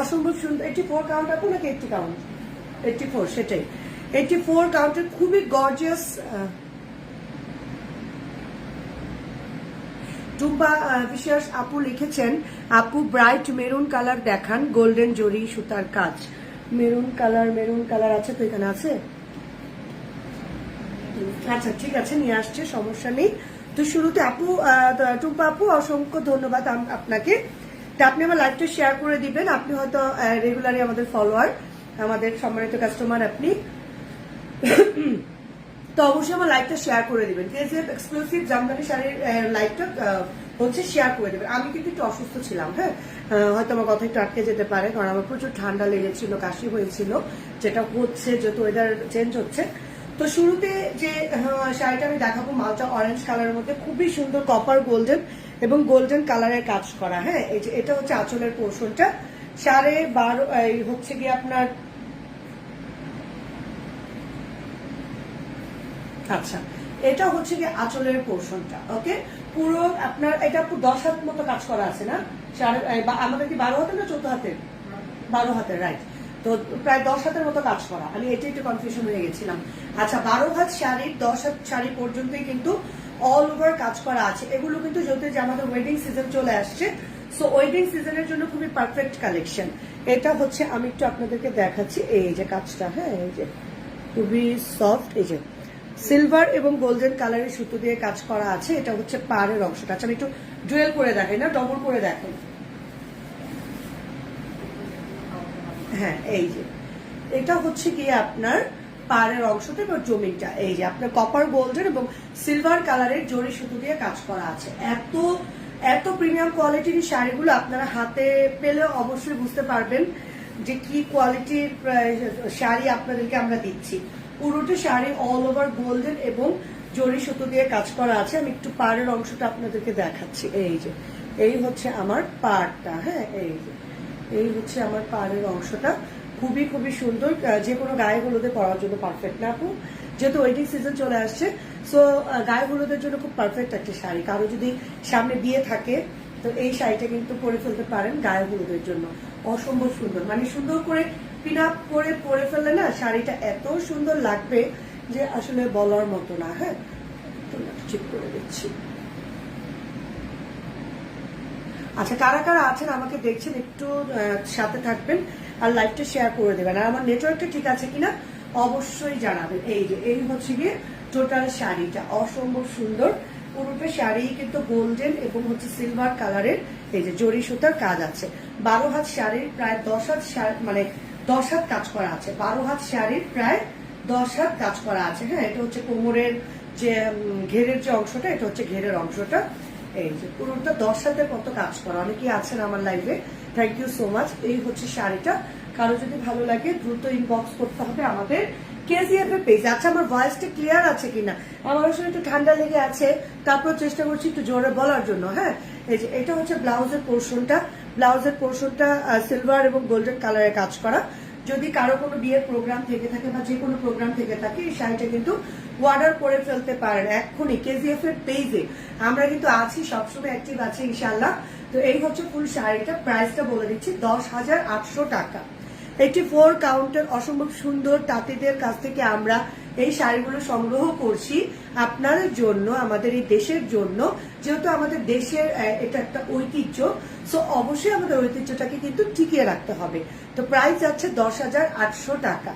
অসম্ভব সুন্দর eighty four count আপু নাকি এইটটি কাউন্ট এইটটি ফোর সেটাই। এইটটি ফোর কাউন্টের খুবই গর্জিয়াস টুম্পা বিশ্বাস আপু লিখেছেন, আপু ব্রাইট মেরুন কালার দেখান গোল্ডেন জরি সুতার কাজ। মেরুন কালার মেরুন কালার আছে তো এখানে আছে? আচ্ছা ঠিক আছে, নিয়ে আসছে, সমস্যা নেই। তো শুরুতে আপু টুম্পা আপু, অসংখ্য ধন্যবাদ আপনাকে। তা আপনি আমার লাইভটা শেয়ার করে দিবেন। আপনি হয়তো রেগুলারই আমাদের ফলোয়ার আমাদের সম্মানিত কাস্টমার আপনি। তো অবশ্যই আমার লাইভটা শেয়ার করে দিবেন। কেজিএফ এক্সক্লুসিভ জামদানি শাড়ির লাইভটা হচ্ছে শেয়ার করে দেবেন। আমি কিন্তু একটু অসুস্থ ছিলাম হ্যাঁ? হয়তো আমার কথা একটু আটকে যেতে পারে, কারণ আমার প্রচুর ঠান্ডা লেগেছিল, কাশি হয়েছিল। যেটা হচ্ছে, যেহেতু ওয়েদার চেঞ্জ হচ্ছে তো শুরুতে যে শাড়িটা আমি দেখাবো মালটা অরেঞ্জ কালারের মধ্যে খুবই সুন্দর কপার গোল্ডেন এবং গোল্ডেন কালারের কাজ করা হ্যাঁ? এই যে এটা হচ্ছে আঁচলের পোর্শনটা সাড়ে বারো এই হচ্ছে গিয়ে আপনার আচ্ছা এটা হচ্ছে কি আঁচলের পোর্শনটা ওকে পুরো আপনার এটা দশ হাত মতো কাজ করা আছে না? সাড়ে আমাদের কি বারো হাতের না চোদ্দ হাতের? বারো হাতের রাইট তো প্রায় দশ হাতের মতো কাজ করা। আমি এটা একটু কনফিউশন হয়ে গেছিলাম। আচ্ছা বারো হাত শাড়ির, দশ হাত শাড়ি পর্যন্তই কিন্তু অল ওভার কাজ করা আছে। এগুলো কিন্তু যেহেতু যে আমাদের ওয়েডিং সিজন চলে আসছে সো ওয়েডিং সিজনের জন্য খুবই পারফেক্ট কালেকশন এটা হচ্ছে, আমি একটু আপনাদেরকে দেখাচ্ছি। এই যে কাজটা হ্যাঁ এই যে খুবই সফট এই যে সিলভার এবং গোল্ডেন কালারের সুতো দিয়ে কাজ করা আছে। এটা হচ্ছে পাড়ের অংশটা। আচ্ছা আমি একটু ডুয়েল করে দেখাই না ডবল করে দেখেন হ্যাঁ এই যে। এটা হচ্ছে গিয়ে আপনার পাড়ের অংশটা এবং জমিনটা এই যে আপনার কপার গোল্ডেন এবং সিলভার কালারের জরি সুতো দিয়ে কাজ করা আছে। এত এত প্রিমিয়াম কোয়ালিটির শাড়িগুলো আপনারা হাতে পেলে অবশ্যই বুঝতে পারবেন যে কি কোয়ালিটির শাড়ি আপনাদেরকে আমরা দিচ্ছি। পুরোটা শাড়ি অল ওভার গোল্ডেন এবং জরি সুতো দিয়ে কাজ করা আছে। আমি একটু পাড়ের অংশটা আপনাদেরকে দেখাচ্ছি। এই যে, এই হচ্ছে আমার পাড়টা। হ্যাঁ এই যে। এই হচ্ছে আমার পাড়ের অংশটা। খুবই খুবই সুন্দর। যে কোনো গায়ে হলুদে পরার জন্য পারফেক্ট না আপু। যেহেতু ওয়েডিং সিজন চলে আসছে সো গায়ে হলুদের জন্য খুব পারফেক্ট একটা শাড়ি। কারও যদি সামনে বিয়ে থাকে, তো এই শাড়িটা কিন্তু পরে ফেলতে পারেন গায়ে হলুদের জন্য। অসম্ভব সুন্দর। মানে সুন্দর করে পিন আপ করে পরে ফেললে না শাড়িটা এত সুন্দর লাগবে যে আসলে বলার মতো না হ্যাঁ? ঠিক করে দিচ্ছি আচ্ছা কারা কারা আছেন আমাকে দেখছেন একটু সাথে থাকবেন আর লাইভটা শেয়ার করে দেবেন। আর আমার নেটওয়ার্কটা ঠিক আছে কিনা অবশ্যই জানাবেন। এই যে, এই হচ্ছে গিয়ে টোটাল শাড়িটা। অসম্ভব সুন্দর। পুরোটা শাড়ি কিন্তু গোল্ডেন এবং হচ্ছে সিলভার কালারের এই যে, জরি সুতার কাজ আছে। বারো হাত শাড়ির প্রায় দশ হাত মানে দশ হাত কাজ করা আছে। বারো হাত শাড়ির প্রায় দশ হাত কাজ করা আছে। হ্যাঁ এটা হচ্ছে কোমরের যে ঘেরের যে অংশটা, এটা হচ্ছে ঘেরের অংশটা। এই যে পুরোটা দশ হাতের মতো কাজ করা। অনেকেই আছেন আমার লাইভে থ্যাংক ইউ সো মাচ এই হচ্ছে শাড়িটা। কারও যদি ভালো লাগে, দ্রুত ইনবক্স করতে হবে আমাদের কেজিএফ পেজ আচ্ছা আমার ভয়েসটা ক্লিয়ার আছে কিনা? আমার আসলে একটু ঠান্ডা লেগে আছে। তারপর চেষ্টা করছি একটু জোরে বলার জন্য হ্যাঁ? এই যে, এটা হচ্ছে ব্লাউজের পোর্শনটা ব্লাউজের পোর্শনটা সিলভার এবং গোল্ডেন কালারের কাজ করা। যদি কারও কোনো বিয়ের প্রোগ্রাম থেকে থাকে বা যে কোনো প্রোগ্রাম থেকে থাকে, এই শাড়িটা কিন্তু অর্ডার করে ফেলতে পারেন এক্ষুনি কেজিএফ এর পেজে আমরা কিন্তু আছি, সবসময় অ্যাক্টিভ আছে ইনশাল্লাহ তো এই হচ্ছে ফুল শাড়িটা প্রাইসটা বলে দিচ্ছি দশ হাজার আটশো টাকা। একটি ফোর কাউন্টার অসম্ভব সুন্দর তাঁতিদের কাছ থেকে আমরা এই শাড়িগুলো সংগ্রহ করছি আপনাদের জন্য, আমাদের এই দেশের জন্য। যেহেতু আমাদের দেশের এটা একটা ঐতিহ্য সো অবশ্যই আমাদের ঐতিহ্যটাকে কিন্তু টিকিয়ে রাখতে হবে। তো প্রাইস যাচ্ছে দশ হাজার আটশো টাকা।